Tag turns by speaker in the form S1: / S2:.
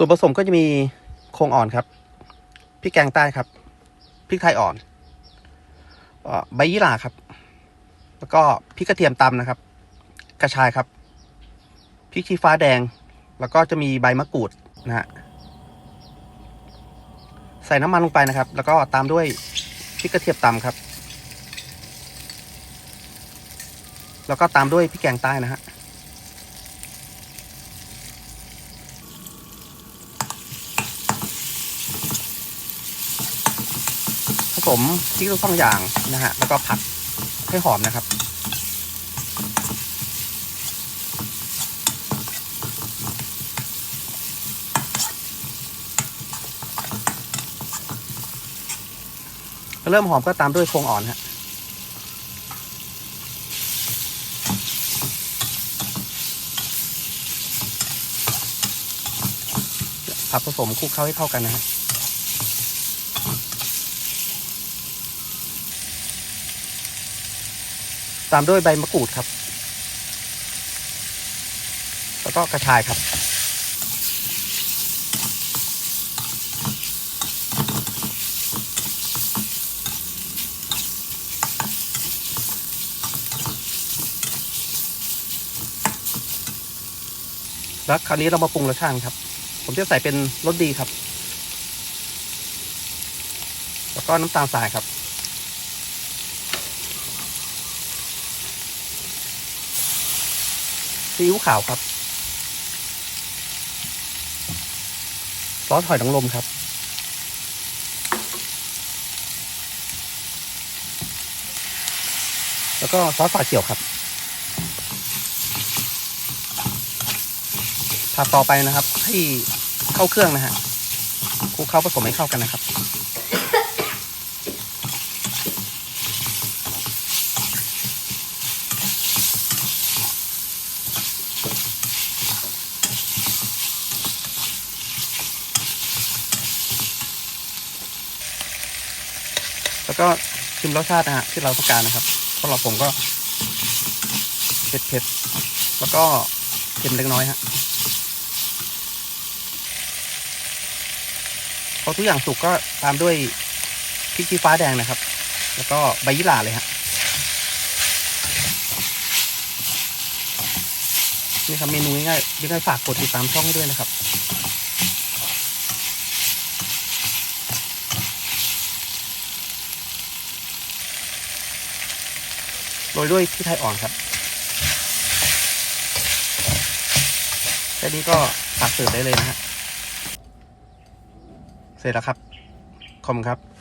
S1: ส่วนผสมก็จะมีโครงอ่อนครับพริกแกงใต้ครับพริกไทยอ่อนใบยี่หร่าครับ แล้วก็พริกกระเทียมตำนะครับ กระชายครับพริกชี้ฟ้าแดง แล้วก็จะมีใบมะกรูดนะฮะใส่น้ำมันลงไปนะครับ แล้วก็ตามด้วยพริกกระเทียมตำครับ แล้วก็ตามด้วยพริกแกงใต้นะฮะ สมพริกทั้งสองอย่างนะฮะแล้วก็ผัดให้หอมนะครับ เริ่มหอมก็ตามด้วยโครงอ่อนฮะผัดผสมคลุกเข้าให้เข้ากันนะฮะ ตามด้วยใบมะกรูดครับ แล้วก็กระชายครับแล้วคราวนี้เรามาปรุงรสชาติครับ ผมจะใส่เป็นรสดีครับ แล้วก็น้ำตาลทรายครับ ซีอิ๊วขาวครับ ซอสหอยนางรมครับ แล้วก็ซอสฝาเขียวครับผัดต่อไปนะครับ ให้เข้าเครื่องนะฮะคลุกเข้าผสมให้เข้ากันนะครับ แล้วก็ชิมรสชาตินะฮะที่เราต้องการนะครับสำหรับผมก็เผ็ดเผ็ดๆแล้วก็เค็มเล็กน้อยฮะพอทุกอย่างสุกก็ตามด้วยพริกชี้ฟ้าแดงนะครับ แล้วก็ใบยี่หร่าเลยฮะนี่ครับเมนูง่ายๆยังไงฝากกดติดตามช่องให้ด้วยนะครับ รยด้วยพริกไทยอ่อนครับแค่นี้ก็ตักเสิร์ฟได้เลยนะฮะ เสร็จแล้วครับ ขอบคุณครับ